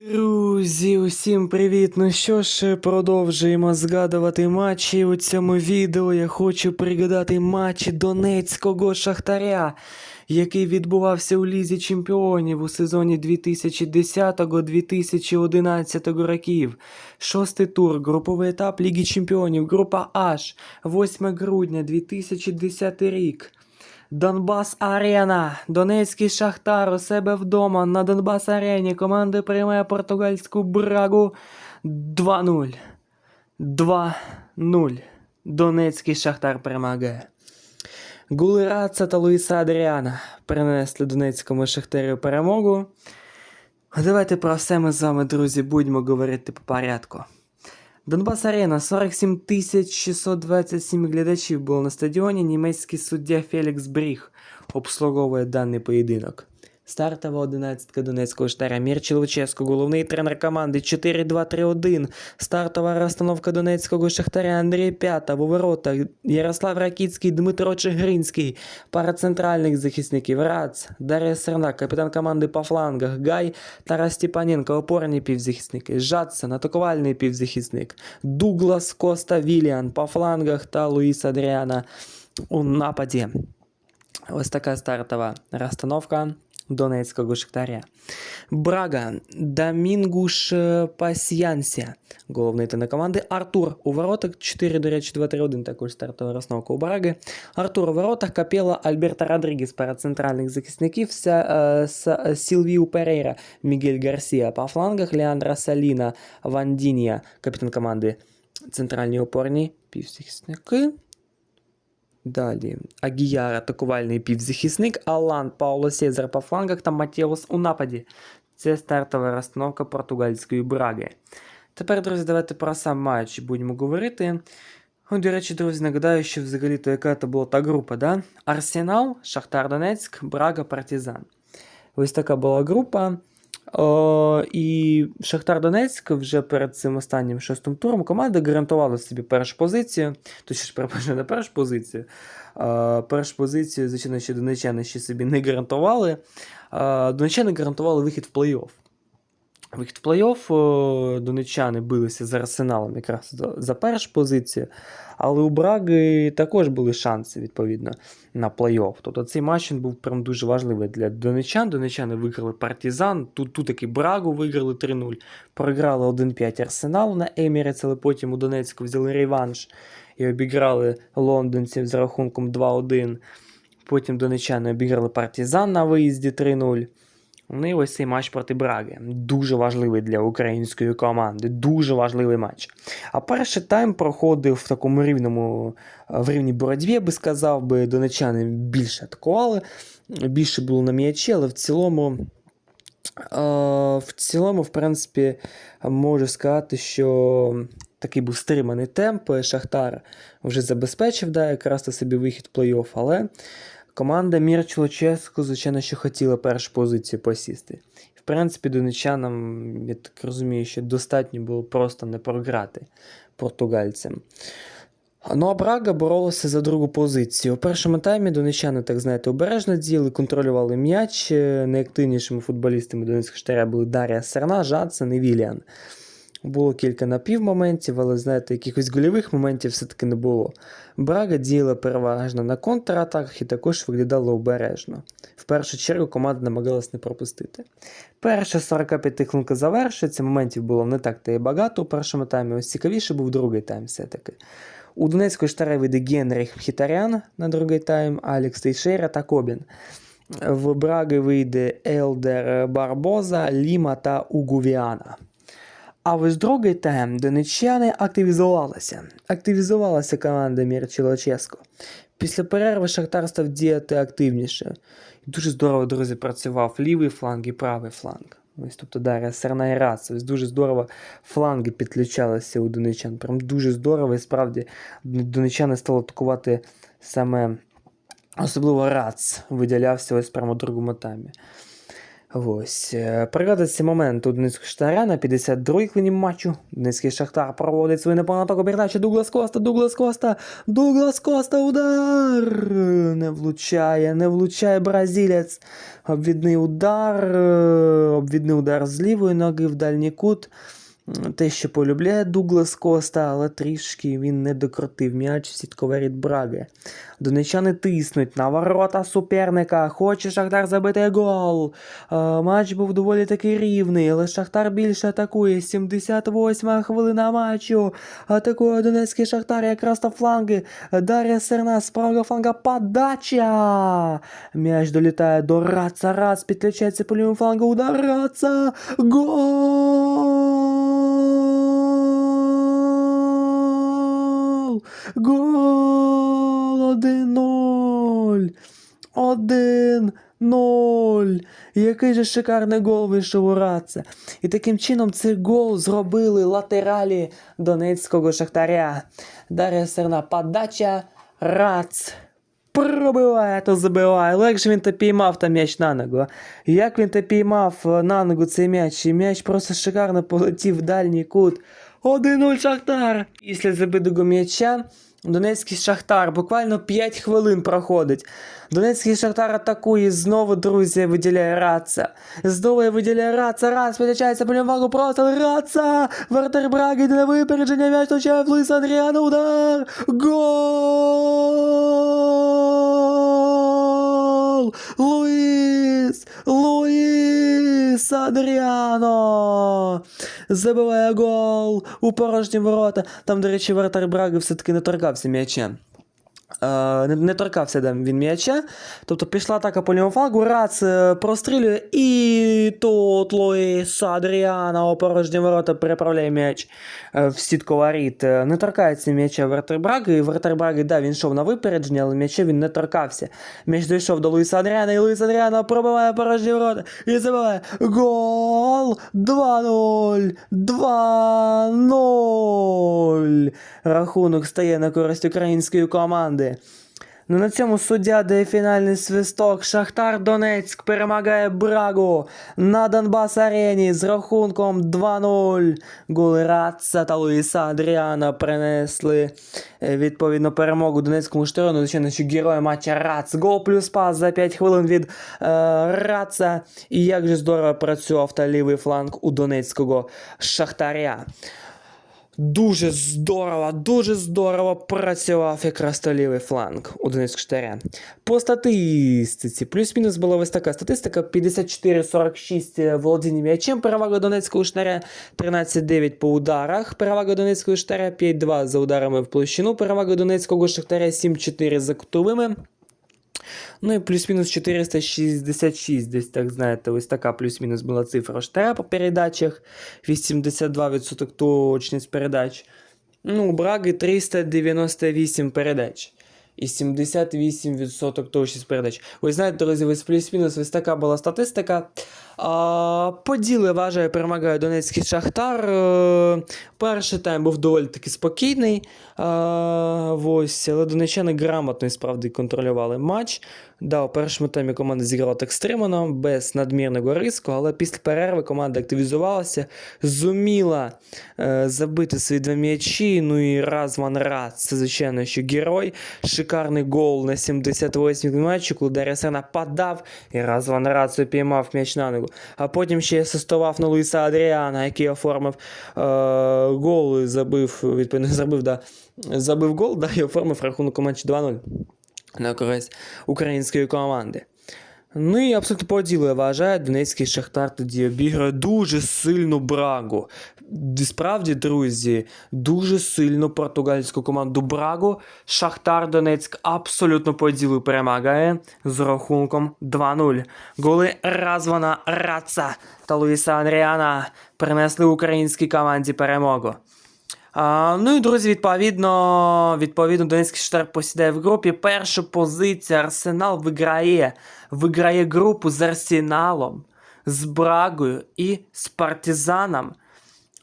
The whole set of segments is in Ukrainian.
Друзі, усім привіт! Ну що ж, продовжуємо згадувати матчі. У цьому відео я хочу пригадати матч Донецького Шахтаря, який відбувався у Лізі Чемпіонів у сезоні 2010-2011 років. Шостий тур, груповий етап Ліги Чемпіонів, група H, 8 грудня 2010 рік. Донбас Арена. Донецький Шахтар у себе вдома на Донбас Арені. Команда приймає португальську брагу 2-0. 2-0. Донецький Шахтар перемагає. Гули Раца та Луїса Адріана принесли Донецькому Шахтарю перемогу. Давайте про все ми з вами, друзі, будемо говорити по порядку. Донбас Арена 47 627 глядачів було на стадіоні. Німецький суддя Фелікс Бріг обслуговує даний поєдинок. Стартова одинадцятка Донецького штара Мірчі Луческо, головний тренер команди 4-2-3-1. Стартова розстановка Донецького шахтаря. Андрій П'ята, у воротах Ярослав Ракіцький, Дмитро Чигиринський, пара центральних захисників. Рац, Дар'я Сернак, капітан команди по флангах, Гай, Тарас Степаненко, опорні півзахисники, Жадсон, атакувальний півзахисник, Дуглас Коста Віліан по флангах та Луїс Адріана у нападі. Ось така стартова розстановка Донецького Шахтаря. Брага, Дамінгуш е, Пасьянсія, головний тренер команди. Артур у воротах, 4, до речі, 2-3-1, також стартова розстановка у Браги. Артур у воротах, Капела, Альберта Родрігес, пара центральних захисників, е, Сілвіу Перейра, Мігель Гарсія по флангах, Леандра Саліна, Вандінія, капітан команди. Центральні опорні півзахисники. Далі Агіяр, атакувальний півзахисник, Алан, Пауло Сезар по флангах та Матеус у нападі. Це стартова розстановка португальської браги. Тепер, друзі, давайте про сам матч будемо говорити. Ну, до речі, друзі, нагадаю, що взагалі-то яка це була та група, да? Арсенал, Шахтар Донецьк, Брага, Партизан. Ось така була група. О, і Шахтар Донецьк вже перед цим останнім шостим туром команда гарантувала собі першу позицію. Точніше, перепрошую, не першу позицію. О, першу позицію, звичайно, ще донечани ще собі не гарантували. О, донечани гарантували вихід в плей-офф. Вихід в плей-офф донечани билися з Арсеналом якраз за, за першу позицію, але у Браги також були шанси, відповідно, на плей-офф. Тобто цей матч він був прям дуже важливий для донечан. Донечани виграли партизан, тут, тут таки Брагу виграли 3-0, програли 1-5 Арсенал на Емірець, але потім у Донецьку взяли реванш і обіграли лондонців з рахунком 2-1. Потім донечани обіграли партизан на виїзді 3-0. Ну і ось цей матч проти Браги. Дуже важливий для української команди. Дуже важливий матч. А перший тайм проходив в такому рівному е, в рівній боротьбі, би сказав, би донечани більше атакували, більше було на м'ячі, але в цілому. е, В цілому, в принципі, можу сказати, що такий був стриманий темп. Шахтар вже забезпечив да, якраз то собі вихід в плей-офф, але Команда Мірч Луческу, звичайно, що хотіла першу позицію посісти. В принципі, донечанам, я так розумію, що достатньо було просто не програти португальцям. Ну а Брага боролася за другу позицію. У першому таймі донечани, так знаєте, обережно діяли, контролювали м'яч. Найактивнішими футболістами Донецького штаря були Дар'я Серна, Жадсен і Віліан. Було кілька напівмоментів, але знаєте, якихось гольових моментів все-таки не було. Брага діяла переважно на контратаках і також виглядала обережно. В першу чергу команда намагалась не пропустити. Перша 45 хвилинка завершується, моментів було не так та й багато у першому таймі, ось цікавіше був другий тайм все-таки. У Донецької штари вийде Генріх Хітарян на другий тайм, Алекс Тейшера та Кобін. В Браги вийде Елдер Барбоза, Ліма та Угувіана. А ось другий тайм донеччани активізувалися. Активізувалася команда Мірчі Ческо. Після перерви Шахтар став діяти активніше. І дуже здорово, друзі, працював лівий фланг і правий фланг. Ось, тобто Дар'я Серна і Рац. Ось дуже здорово фланги підключалися у донечан. Прям дуже здорово, і справді донечани стали атакувати саме особливо Рац виділявся ось прямо у другому таймі. Ось. е, Пригадується момент Донецького Шахтаря на 52-й хвилині матчу. Донецький Шахтар проводить свою непонатоку передачу. Дуглас Коста, Дуглас Коста, Дуглас Коста, удар! Не влучає, не влучає бразилець. Обвідний удар, е, обвідний удар з лівої ноги в дальній кут. Те, що полюбляє Дуглас Коста, але трішки він не докрутив м'яч в сітковий рід Браги. Донечани тиснуть на ворота суперника. Хоче Шахтар забити гол. Е, матч був доволі таки рівний, але Шахтар більше атакує. 78 хвилина матчу. Атакує Донецький Шахтар якраз на фланги. Дар'я Серна з правого фланга подача. М'яч долітає до Раца. Рац підключається по лівому флангу. Удар Раца. Гол! Гол! 1-0! 1-0! Який же шикарний гол вийшов у Раца. І таким чином цей гол зробили латералі донецького шахтаря. Дар'я Серна подача. Рац. Пробиває, то забиває. Але як же він то піймав та м'яч на ногу? Як він то піймав е, на ногу цей м'яч? І м'яч просто шикарно полетів в дальній кут. 1-0 Шахтар. Після забитого м'яча Донецький Шахтар буквально 5 хвилин проходить. Донецький Шахтар атакує, знову, друзі, виділяє Раца. Знову виділяє Раца, Рац підключається по вагу просто Раца! Вратар Браги йде на випередження, м'яч точає в Луїса Андріана, удар! Гол! Луїс! Луїс Адріано! Забиває гол у порожні ворота. Там, до речі, вратар Браги все-таки не торкався м'яча. Е, не, не торкався там він м'яча. Тобто пішла атака по лівому флангу, Рац е, прострілює, і тут Луїс Адріана у порожні ворота переправляє м'яч е, в сітку Не торкається м'яча вратар Браги. І вратар Браги, да, він йшов на випередження, але м'яча він не торкався. М'яч дійшов до Луїса Адріана, і Луїс Адріана пробиває порожні ворота і забиває гол 2-0, 2-0. Рахунок стає на користь української команди. Ну на цьому суддя дає фінальний свисток. Шахтар Донецьк перемагає Брагу на Донбас Арені з рахунком 2-0. Голи Раца та Луїса Адріана принесли е, відповідно перемогу Донецькому шторону. Звичайно, що герой матча Рац. Гол плюс пас за 5 хвилин від е, Раца. І як же здорово працював та лівий фланг у Донецького Шахтаря. Дуже здорово, дуже здорово працював якраз то лівий фланг Донецьку Штаря. По статистиці, плюс-мінус була ось така статистика: 54-46 володіння м'ячем, перевага Донецького штаря, 13-9 по ударах, перевага Донецького штаря, 5-2 за ударами в площину, перевага Донецького шахтаря 7-4 за кутовими. Ну і плюс-мінус 466, десь так знаєте, ось така плюс-мінус була цифра штера по передачах, 82% точність передач. Ну, у Браги 398 передач. І 78% точність передач. Ви знаєте, друзі, ось плюс-мінус ось така була статистика. А, поділи вважає, перемагає Донецький Шахтар. Е, перший тайм був доволі таки спокійний. А, ось, але донечани грамотно і справді контролювали матч. Да, у першому таймі команда зіграла так стримано, без надмірного риску, але після перерви команда активізувалася, зуміла е, забити свої два м'ячі. Ну і Разван Рац, це звичайно, що герой. Шикарний гол на 78-й матчі, коли Дар'я Серна подав, і в Рац піймав м'яч на ногу. А потім ще асистував на Луїса Адріана, який оформив е, гол і забив, відповідно, забив, да, забив гол, да, і оформив рахунок матчі 2-0 на користь української команди. Ну і абсолютно по ділу, я вважаю, Донецький Шахтар тоді обіграє дуже сильну брагу. Справді, друзі, дуже сильну португальську команду Брагу. Шахтар Донецьк абсолютно по ділу перемагає з рахунком 2-0. Голи Развана Раца та Луїса Андріана принесли українській команді перемогу. Ну і друзі, відповідно, відповідно, Донецький Шахтар посідає в групі. Першу позицію Арсенал виграє, виграє групу з Арсеналом, з Брагою і з Партизаном.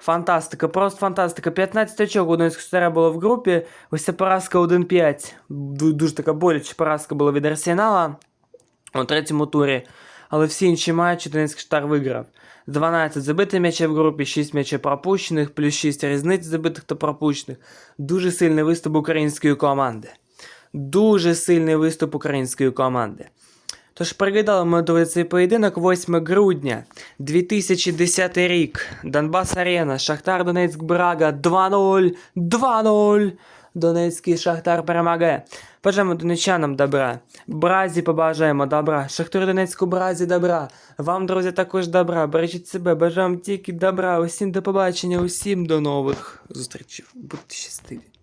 Фантастика, просто фантастика. 15 очок у Донецького Шахтаря було в групі. Ось ця поразка 1-5. Дуже така боляча поразка була від Арсенала у третьому турі. Але всі інші матчі Донецький Шахтар виграв. 12 забитих м'ячів в групі, 6 м'ячів пропущених, плюс 6 різниць забитих та пропущених. Дуже сильний виступ української команди. Дуже сильний виступ української команди. Тож пригадали ми друзі, цей поєдинок 8 грудня 2010 рік. Донбас Арена, Шахтар Донецьк Брага 2-0. 2-0. Донецький Шахтар перемагає. Бажаємо донечанам добра. Бразі побажаємо добра. Шахтур Донецьку Бразі добра. Вам, друзі, також добра. Бережіть себе, бажаємо тільки добра. Усім до побачення, усім до нових зустрічей. Будьте щасливі.